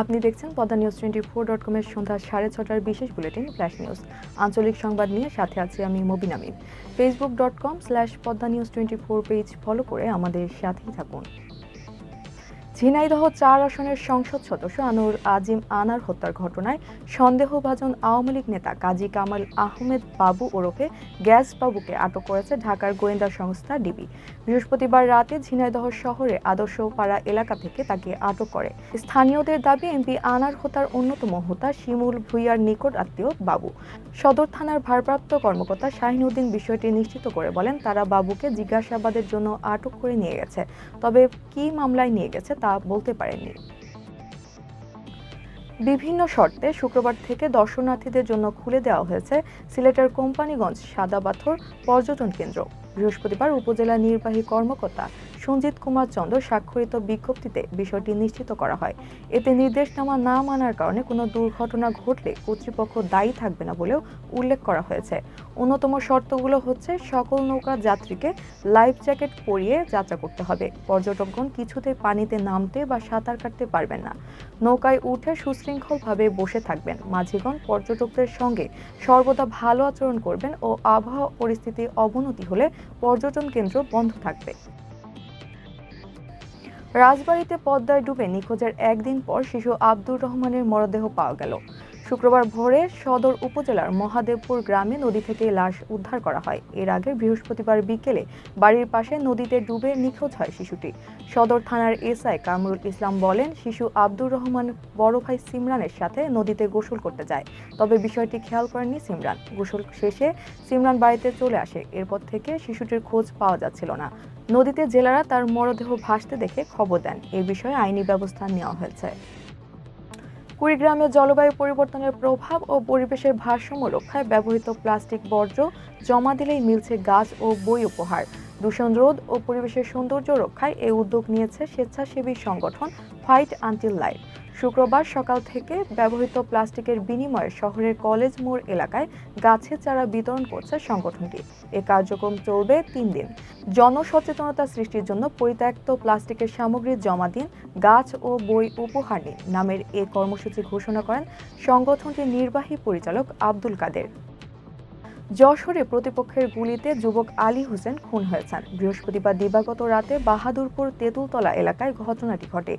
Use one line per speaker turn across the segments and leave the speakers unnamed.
আপনি দেখছেন Padma news twenty four dot কমের সন্ধ্যা সাড়ে ছটার বিশেষ বুলেটিন ফ্ল্যাশ নিউজ। আঞ্চলিক সংবাদ নিয়ে সাথে আছি আমি Mobin Facebook dot com slash Padma news twenty four page follow করে আমাদের সাথেই থাকুন। ঝিনাইদহ চার আসনের সংসদ সদস্য আনোয়ার আজিম আনার হত্যার ঘটনায় সন্দেহভাজন আওয়ামী লীগ নেতা কাজী কামাল আহমেদ বাবু ওরফে গ্যাস বাবুকে আটক করেছে ঢাকার গোয়েন্দা সংস্থা ডিবি। বৃহস্পতিবার রাতে ঝিনাইদহ শহরে আদর্শপাড়া এলাকা থেকে তাকে আটক করে। স্থানীয়দের দাবি, এমপি আনার হত্যার অন্যতম হোতা শিমুল ভুইয়ার নিকট আত্মীয় বাবু। সদর থানার ভারপ্রাপ্ত কর্মকর্তা শাহিনুদ্দিন বিষয়টি নিশ্চিত করে বলেন, তারা বাবুকে জিজ্ঞাসাবাদের জন্য আটক করে নিয়ে গেছে। তবে কী মামলায় নিয়ে গেছে তা বলতে পারেননি। বিভিন্ন শর্তে শুক্রবার থেকে দর্শনার্থীদের জন্য খুলে দেওয়া হয়েছে সিলেটের কোম্পানিগঞ্জ সাদাবাথর পর্যটন কেন্দ্র। বৃহস্পতিবার উপজেলা নির্বাহী কর্মকর্তা সঞ্জিত কুমার চন্দ্র স্বাক্ষরিত বিজ্ঞপ্তিতে বিষয়টি নিশ্চিত করা হয়। এতে নির্দেশনামা না মানার কারণে কোনো দুর্ঘটনা ঘটলে কর্তৃপক্ষ দায়ী থাকবে না বলেও উল্লেখ করা হয়েছে। অন্যতম শর্তগুলো হচ্ছে, সকল নৌকা যাত্রীকে লাইফ জ্যাকেট পরিয়ে যাত্রা করতে হবে। পর্যটকগণ কিছুতে পানিতে নামতে বা সাঁতার কাটতে পারবেন না। নৌকায় উঠে সুশৃঙ্খলভাবে বসে থাকবেন। মাঝিগণ পর্যটকদের সঙ্গে সর্বদা ভালো আচরণ করবেন ও আবহাওয়া পরিস্থিতি অবনতি হলে পর্যটন কেন্দ্র বন্ধ থাকবে। রাজবাড়িতে পদ্মায় ডুবে নিখোঁজের একদিন পর শিশু আব্দুর রহমানের মরদেহ পাওয়া গেল। শুক্রবার ভোরে সদর উপজেলার মহাদেবপুর গ্রামে নদী থেকে লাশ উদ্ধার করা হয়। এর আগে বৃহস্পতিবার বিকেলে বাড়ির পাশে নদীতে ডুবে নিখোঁজ হয় শিশুটি। সদর থানার এসআই কামরুল ইসলাম বলেন, শিশু আব্দুর রহমান বড় ভাই সিমরানের সাথে নদীতে গোসল করতে যায়। তবে বিষয়টি খেয়াল করেননি সিমরান। গোসল শেষে সিমরান বাড়িতে চলে আসে। এরপর থেকে শিশুটির খোঁজ পাওয়া যাচ্ছিল না। নদীতে জেলারা তার মরদেহ ভাসতে দেখে খবর দেন। এ বিষয়ে আইনি ব্যবস্থা নেওয়া হয়েছে। কুড়িগ্রামে জলবায়ু পরিবর্তনের প্রভাব ও পরিবেশের ভারসাম্য রক্ষায় ব্যবহৃত প্লাস্টিক বর্জ্য জমা দিলেই মিলছে গাছ ও বই উপহার। দূষণ রোধ ও পরিবেশের সৌন্দর্য রক্ষায় এই উদ্যোগ নিয়েছে স্বেচ্ছাসেবী সংগঠন ফাইট আনটিল লাইফ। শুক্রবার সকাল থেকে ব্যবহৃত প্লাস্টিকের বিনিময়ে শহরের কলেজ মোড় এলাকায় গাছের চারা বিতরণ করছে সংগঠনটি। এ কার্যক্রম চলবে তিন দিন। জনসচেতনতা সৃষ্টির জন্য পরিত্যক্ত প্লাস্টিকের সামগ্রী জমা দিন, গাছ ও বই উপহার নিন নামের এ কর্মসূচি ঘোষণা করেন সংগঠনটির নির্বাহী পরিচালক আব্দুল কাদের। যশোরে প্রতিপক্ষের গুলিতে যুবক আলী হোসেন খুন হয়েছেন। বৃহস্পতিবার দিবাগত রাতে বাহাদুরপুর তেঁতুলতলা এলাকায় ঘটনাটি ঘটে।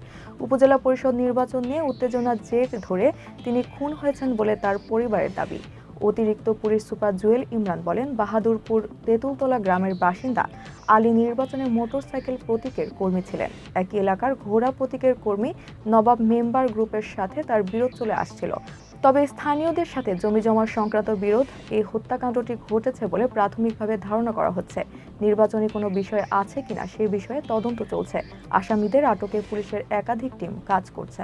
উপজেলা পরিষদ নির্বাচন নিয়ে উত্তেজনার জের ধরে তিনি খুন হয়েছেন বলে তার পরিবারের দাবি। অতিরিক্ত পুলিশ সুপার জুয়েল ইমরান বলেন, বাহাদুরপুর তেঁতুলতলা গ্রামের বাসিন্দা আলী নির্বাচনে মোটরসাইকেল প্রতীকের কর্মী ছিলেন। একই এলাকার ঘোড়া প্রতীকের কর্মী নবাব মেম্বার গ্রুপের সাথে তার বিরোধ চলে আসছিল। তবে স্থানীয়দের সাথে জমি জমার সংক্রান্ত বিরোধ, এই হত্যাকাণ্ডটি ঘটেছে বলে প্রাথমিকভাবে ধারণা করা হচ্ছে। নির্বাচনী কোনো বিষয় আছে কিনা সে বিষয়ে তদন্ত চলছে। আসামিদের আটকে পুলিশের একাধিক টিম কাজ করছে।